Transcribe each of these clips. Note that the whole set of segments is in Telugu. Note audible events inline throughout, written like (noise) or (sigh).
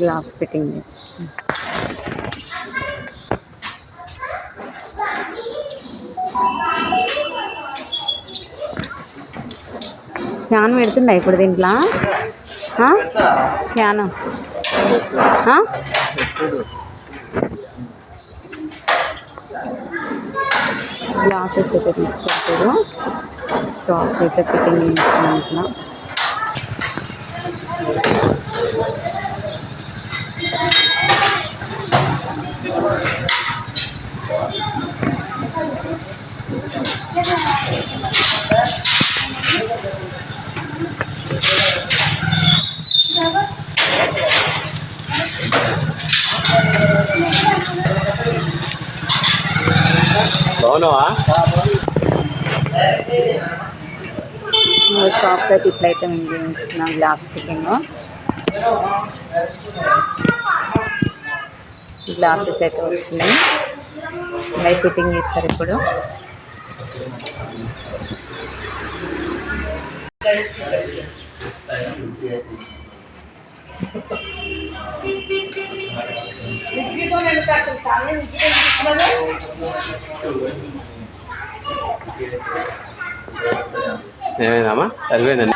గ్లాస్ ఫిట్టింగ్ ఫ్యాన్ పెడుతుందా ఇప్పుడు దీంట్లో? ఫ్యాన్ ఫ్యాను గ్లాసెస్ అయితే తీసుకుంటారు. షాప్ అయితే ఫిట్టింగ్ చేస్తున్నట్లా బాగున్నావా? షాప్ అయితే ఇట్లయితే మేము చేస్తున్నాం గ్లాస్ ఫిట్టింగ్ గ్లాసెస్ అయితే వస్తున్నాయి. లైట్ ఫిట్టింగ్ చేస్తారు ఇప్పుడు. (laughs) ఏమైందమ్మా సరిపోయిందండి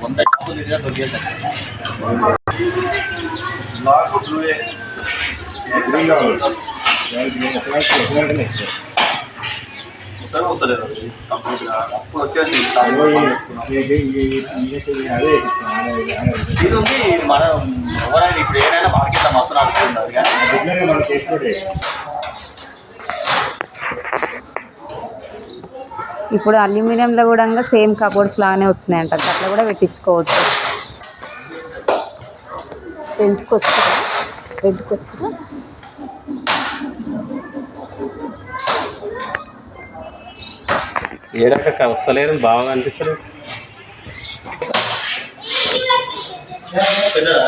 వంద షాపులు తిరిగినా దొరికేది ఉత్తరం వస్తలేదు కంప్లీట్గా అప్పుడు వచ్చేసి ఇది ఉంది మనం ఎవరైనా ఇప్పుడు ఏదైనా మార్కెట్లో మొత్తం నడుస్తున్నారు కానీ ఇప్పుడు అల్యూమినియంలో కూడా సేమ్ కబోర్డ్స్ లాగానే వస్తున్నాయంట. అట్లా కూడా పెట్టించుకోవచ్చు. ఏడాక వస్తలేరు బాగా అనిపిస్తారు పెద్దదా?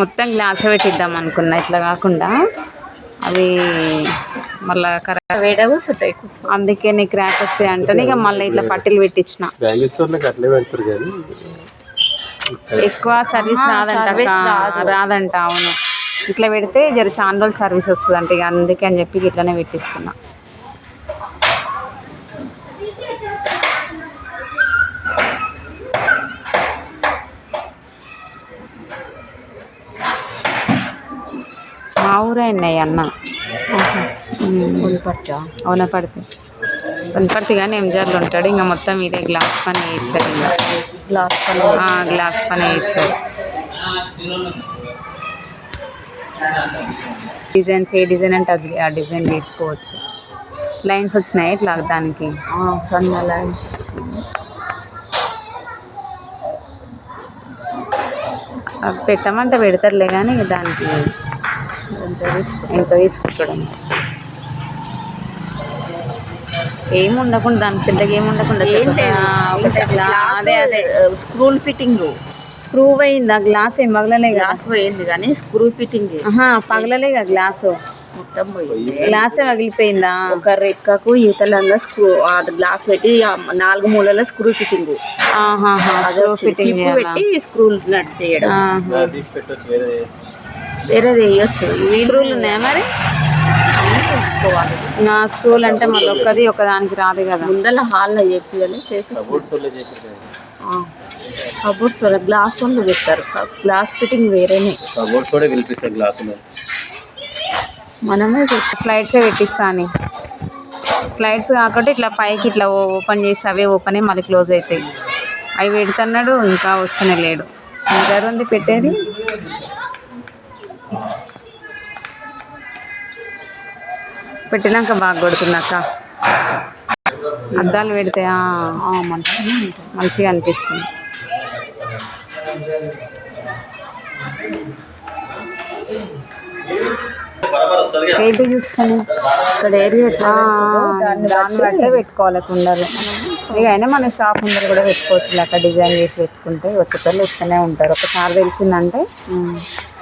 మొత్తం గ్లాస్ పెట్టిద్దాం అనుకున్నా. ఇట్లా కాకుండా అవి మళ్ళా కరెక్ట్ వేడే కూర్చుంటాయి అందుకే నీకు క్రాక్ వస్తాయి అంటే ఇక మళ్ళీ ఇట్లా పట్టీలు పెట్టించిన. ఎక్కువ సర్వీస్ రాదంట. రాదంట అవును. ఇట్లా పెడితే జర చాలా రోజులు సర్వీస్ వస్తుంది అంటే ఇక అందుకే అని చెప్పి ఇట్లానే పెట్టిస్తున్నా. మా ఊరే అన్నయ్య అన్న. అవునా పడితే కొనపడితే కానీ ఎంజార్లో ఉంటాడు. ఇంకా మొత్తం ఇదే గ్లాస్ పని వేస్తారు ఇంకా గ్లాస్ పని గ్లాస్ పని వేస్తారు డిజైన్స్ ఏ డిజైన్ అంటే అది ఆ డిజైన్ తీసుకోవచ్చు. లైన్స్ వచ్చినాయి ఇట్లా దానికి? సన్న లైన్స్ అవి పెట్టమంటే పెడతారులే కానీ దానికి ఎంత తీసుకుంటాడు. ఏమి ఉండకుండా దానికి పెద్దగా ఏమి ఉండకుండా ఒకటే అదే అదే స్క్రూల్ ఫిట్టింగ్ స్క్రూ అయింది ఆ గ్లాస్ ఏం పగలలేగా? గ్లాస్ పోయింది కానీ స్క్రూ ఫిట్టింగ్ పగలలేగా గ్లాసు మొత్తం పోయింది. గ్లాసే పగిలిపోయిందా? ఒక రెక్కకు ఈతలంగా స్క్రూ ఆ గ్లాస్ పెట్టి నాలుగు మూలలో స్క్రూ ఫిట్టింగ్. స్క్రూ ఫిట్టింగ్ పెట్టి స్క్రూలు నట్ చేయడం. వేరే వేరేది వేయొచ్చు. స్క్రూలు ఉన్నాయా మరి? నా స్క్రూలు అంటే మళ్ళీ ఒక్కది ఒకదానికి రాదు కదా. ముందల హాల్లో చెప్పి చేపి కబోర్డ్స్ గ్లాస్ వాళ్ళు పెట్టారు గ్లాస్ ఫిట్టింగ్ వేరేనే. కబోర్డ్స్ కూడా పిలిపిస్తారు గ్లాసులు మనమే స్లైడ్సే పెట్టిస్తాను స్లైడ్స్ కాకుండా ఇట్లా పైకి ఇట్లా ఓపెన్ చేసి అవే ఓపెన్ అయ్యి మళ్ళీ క్లోజ్ అవుతాయి. అవి పెడుతున్నాడు ఇంకా వస్తూనే లేడు. ఇంకా ఉంది పెట్టేది. పెట్టినాక బాగా కొడుతున్నాక అద్దాలు పెడితే ఆ, మంచిగా అనిపిస్తుంది. చూసుకొని ఇక్కడ దాన్ని బట్టే పెట్టుకోవాలి కుండలు. ఇక అయినా మన షాప్ ముందర కూడా పెట్టుకోవచ్చు. అక్కడ డిజైన్ చేసి పెట్టుకుంటే వచ్చేటోళ్ళు వస్తూనే ఉంటారు. ఒకసారి తెలిసిందంటే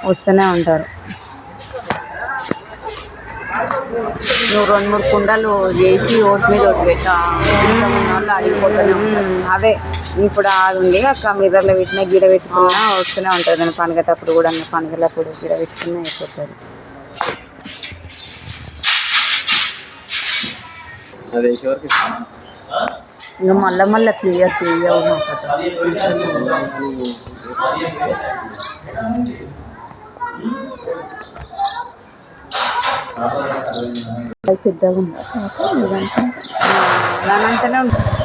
వస్తూనే ఉంటారు. నువ్వు రెండు మూడు కుండలు చేసి ఓటు మీద ఒకటి పెట్టా వాళ్ళు అడిగిపోతానే అదే ఇప్పుడు అది ఉంది. అక్క మిర్రర్లో పెట్టిన గిడ పెట్టుకున్నా వస్తూనే ఉంటుంది. దాని పండుగటప్పుడు కూడా పండుగలప్పుడు గిడ పెట్టుకున్నా అయిపోతుంది అది వేసేవరకు ఇంకా మళ్ళీ మళ్ళీ క్లియర్ క్లియర్ పెద్దగా ఉందా? దానంతనే ఉంటుంది.